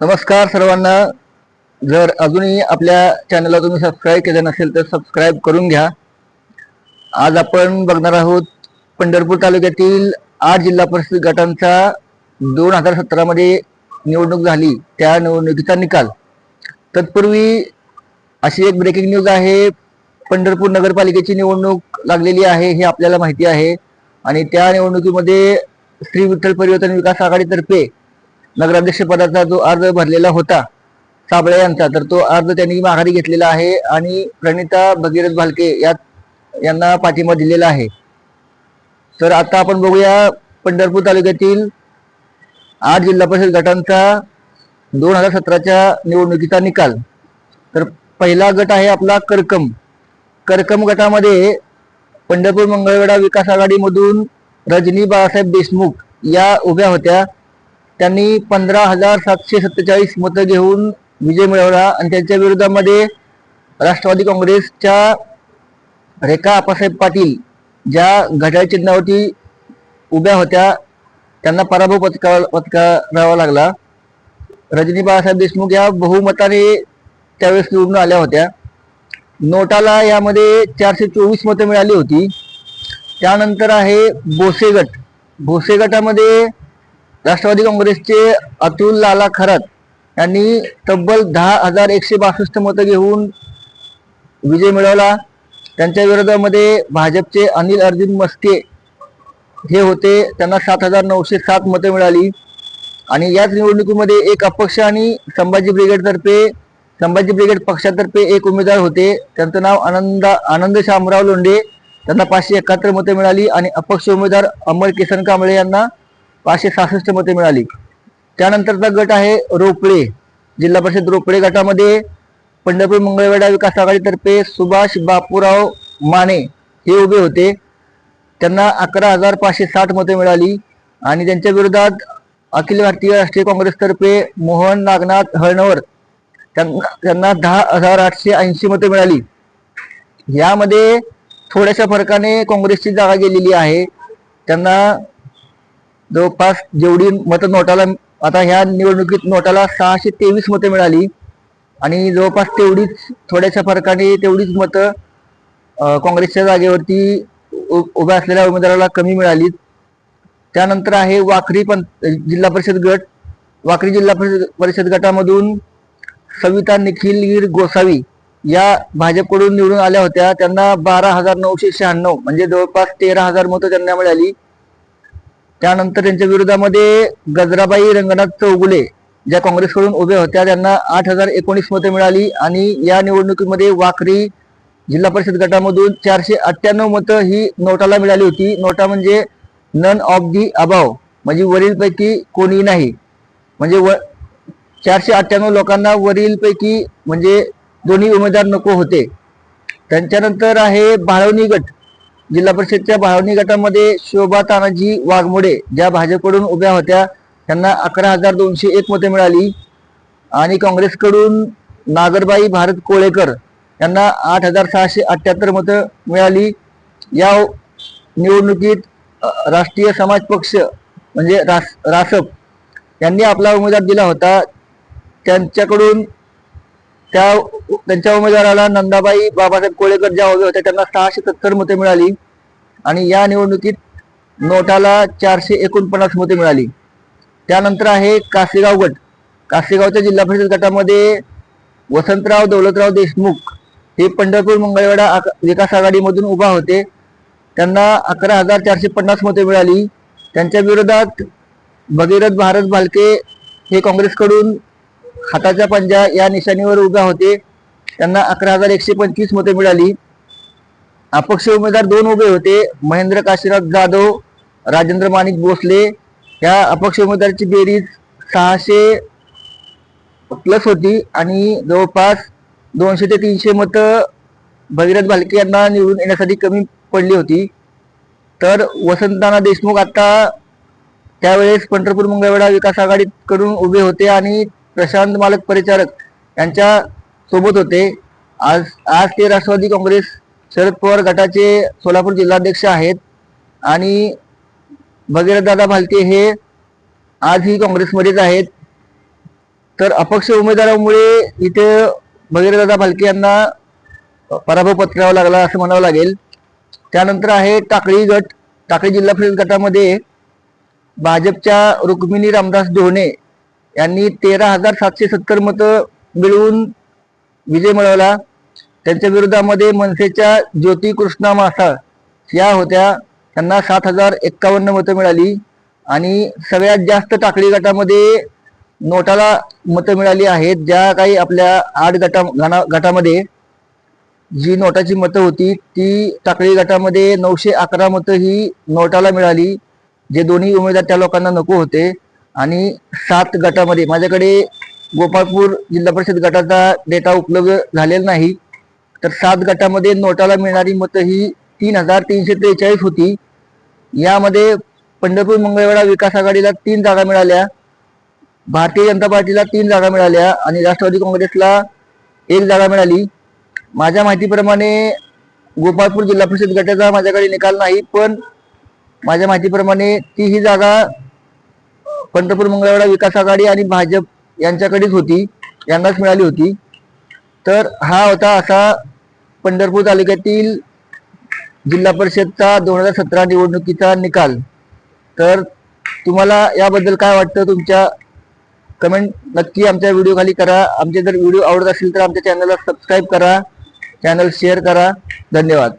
नमस्कार सर्वांना. जर अजूनही आपल्या चॅनलला तुम्ही सबस्क्राईब केलं नसेल तर सबस्क्राईब करून घ्या. आज आपण बघणार आहोत पंढरपूर तालुक्यातील आठ जिल्हा परिषद गटांचा दोन हजार सतरामध्ये निवडणूक झाली. त्या निवडणुकीचा निकाल. तत्पूर्वी अशी एक ब्रेकिंग न्यूज आहे. पंढरपूर नगरपालिकेची निवडणूक लागलेली आहे हे आपल्याला माहिती आहे. आणि त्या निवडणुकीमध्ये श्री विठ्ठल परिवर्तन विकास आघाडीतर्फे नगराध्यक्ष पदाचा जो अर्ज भरलेला होता साबळे यांचा तर तो अर्ज त्यांनी माघारी घेतलेला आहे आणि प्रणिता भगीरथ भालके या यांना पाठिंबा दिलेला आहे. तर आता आपण बघूया पंढरपूर तालुक्यातील आठ जिल्हा परिषद गटांचा दोन हजार सतराच्या निवडणुकीचा निकाल. तर पहिला गट आहे आपला करकम. करकम गटामध्ये पंढरपूर मंगळवेढा विकास आघाडीमधून रजनी बाळासाहेब देशमुख या उभ्या होत्या. त्यांनी पंधरा हजार सातशे सत्तेचाळीस मतं घेऊन विजय मिळवला आणि त्यांच्या विरोधामध्ये राष्ट्रवादी काँग्रेसच्या रेखा आपासाहेब पाटील ज्या घड्याळ चिन्हावरती उभ्या होत्या त्यांना पराभव पत्का पत्करावा लागला. रजनी बाळासाहेब देशमुख या बहुमताने त्यावेळेस निवडून आल्या होत्या. नोटाला यामध्ये चारशे चोवीस मतं मिळाली होती. त्यानंतर आहे बोसे गट राष्ट्रवादी काँग्रेसचे अतुल लाला खरात यांनी तब्बल दहा हजार एकशे बासष्ट मतं घेऊन विजय मिळवला. त्यांच्या विरोधामध्ये भाजपचे अनिल अर्जुन मस्के हे होते. त्यांना सात हजार नऊशे सात मतं मिळाली. आणि याच निवडणुकीमध्ये एक अपक्ष आणि संभाजी ब्रिगेडतर्फे संभाजी ब्रिगेड पक्षातर्फे एक उमेदवार होते. त्यांचं नाव आनंद आनंद शामराव लोंढे. त्यांना पाचशे एकाहत्तर मतं मिळाली. आणि अपक्ष उमेदवार अमर किसन कांबळे यांना पाचशे सहासष्ट मते मिळाली. त्यानंतरचा गट आहे रोपडे जिल्हा परिषद रोपडे गटामध्ये पंढरपूर मंगळवेढा विकास आघाडीतर्फे सुभाष बापूराव माने हे उभे होते. त्यांना अकरा हजार पाचशे साठ मते मिळाली. आणि त्यांच्या विरोधात अखिल भारतीय राष्ट्रीय काँग्रेसतर्फे मोहन नागनाथ हळणवर त्यांना त्यांना दहा हजार आठशे ऐंशी मते मिळाली. यामध्ये थोड्याशा फरकाने काँग्रेसची जागा गेलेली आहे. त्यांना जवळपास जेवढी मतं नोटाला आता ह्या निवडणुकीत नोटाला सहाशे तेवीस मतं मिळाली. आणि जवळपास तेवढीच थोड्याशा फरकाने तेवढीच मतं काँग्रेसच्या जागेवरती उ- उभ्या असलेल्या उमेदवाराला कमी मिळाली. त्यानंतर आहे वाखरी पण जिल्हा परिषद गट. वाखरी जिल्हा परिषद परिषद गटामधून सविता निखिलगीर गोसावी या भाजपकडून निवडून आल्या होत्या. त्यांना बारा हजार नऊशे शहाण्णव म्हणजे जवळपास तेरा हजार मतं त्यांना मिळाली. त्यानंतर त्यांच्या विरोधामध्ये गजराबाई रंगनाथ चौगुले ज्या काँग्रेसकडून उभ्या होत्या त्यांना आठ हजार एकोणीस मतं मिळाली आणि या निवडणुकीमध्ये वाकरी जिल्हा परिषद गटामधून चारशे अठ्ठ्याण्णव मतं ही नोटाला मिळाली होती. नोटा म्हणजे नन ऑफ दी अभाव म्हणजे वरीलपैकी कोणी नाही. म्हणजे व चारशे अठ्ठ्याण्णव लोकांना वरीलपैकी म्हणजे दोन्ही उमेदवार नको होते. त्यांच्यानंतर आहे बाळवणी गट. जिल्हा परिषदच्या भावनी गटामध्ये शोभा तानाजी वाघमोडे ज्या भाजपकडून उभ्या होत्या त्यांना अकरा हजार दोनशे एक मते मिळाली. आणि काँग्रेसकडून नागरबाई भारत कोळेकर यांना आठ हजार सहाशे अठ्ठ्याहत्तर मतं मिळाली. या निवडणुकीत राष्ट्रीय समाज पक्ष म्हणजे रास रासप यांनी आपला उमेदवार दिला होता. त्यांच्याकडून त्या त्यांच्या उमेदवाराला नंदाबाई बाबासाहेब कोळेकर ज्या हवे होत्या त्यांना सहाशे सत्तर मते मिळाली. आणि या निवडणुकीत नोटाला चारशे एकोणपन्नास मते मिळाली. त्यानंतर आहे कासेगाव गट. कासेगावच्या जिल्हा परिषद गटामध्ये वसंतराव दौलतराव देशमुख हे पंढरपूर मंगळवेढा आक- विकास आघाडीमधून उभा होते. त्यांना अकरा हजार चारशे पन्नास मते मिळाली. त्यांच्या विरोधात भगीरथ भारत भालके हे काँग्रेसकडून हाताच्या पंजा या निशाणीवर उभ्या होते. त्यांना अकरा हजार एकशे पंचवीस मते मिळाली. अपक्ष उमेदवार दोन उभे होते. महेंद्र काशीनाथ जाधव राजेंद्र माणिक भोसले. या अपक्ष उमेदवाराची बेरीज सहाशे प्लस होती आणि जवळपास दोनशे ते तीनशे मतं भगीरथ भालके यांना निवडून येण्यासाठी कमी पडली होती. तर वसंताना देशमुख आता त्यावेळेस पंढरपूर मंगळवेढा विकास आघाडीकडून उभे होते आणि प्रशांत मालक परिचारक यांच्या सोबत होते. आज आज ते राष्ट्रवादी काँग्रेस शरद पवार गटाचे सोलापूर जिल्हाध्यक्ष आहेत. आणि भगीरथदादा भालके हे आजही काँग्रेसमध्येच आहेत. तर अपक्ष उमेदवारामुळे इथे भगीरथदादा भालके यांना पराभव पत्करावा लागला असं म्हणावं लागेल. त्यानंतर आहे टाकळी गट टाकळी जिल्हा परिषद गटामध्ये भाजपच्या रुक्मिणी रामदास धोणे यांनी तेरा हजार सातशे सत्तर मतं मिळवून विजय मिळवला. त्यांच्या विरोधामध्ये मनसेच्या ज्योती कृष्णा मासाळ या होत्या. त्यांना सात हजार एक्कावन्न मतं मिळाली. आणि सगळ्यात जास्त टाकळी गटामध्ये नोटाला मतं मिळाली आहेत. ज्या काही आपल्या आठ गटा गटामध्ये जी नोटाची मतं होती ती टाकळी गटामध्ये नऊशे अकरा मतं ही नोटाला मिळाली. जे दोन्ही उमेदवार त्या लोकांना नको होते. आणि सात गटामध्ये माझ्याकडे गोपाळपूर जिल्हा परिषद गटाचा डेटा उपलब्ध झालेला नाही तर सात गटामध्ये नोटाला मिळणारी मतं ही तीन हजार तीनशे त्रेचाळीस होती. यामध्ये पंढरपूर मंगळवेढा विकास आघाडीला तीन जागा मिळाल्या भारतीय जनता पार्टीला तीन जागा मिळाल्या आणि राष्ट्रवादी काँग्रेसला एक जागा मिळाली. माझ्या माहितीप्रमाणे गोपाळपूर जिल्हा परिषद गटाचा माझ्याकडे निकाल नाही पण माझ्या माहितीप्रमाणे ती ही जागा पंढरपूर मंगळवेढा विकास आघाडी आणि भाजप यांच्याकडेच होती यांनाच मिळाली होती. तर हा होता असा पंढरपूर तालुक्यातील जिल्हा परिषदचा दोन हजार सतरा निवडणुकीचा निकाल. तर तुम्हाला याबद्दल काय वाटतं तुमच्या कमेंट नक्की आमच्या व्हिडिओ खाली करा. आमचे जर व्हिडिओ आवडत असेल तर आमच्या चॅनलला सबस्क्राईब करा. चॅनल शेअर करा. धन्यवाद.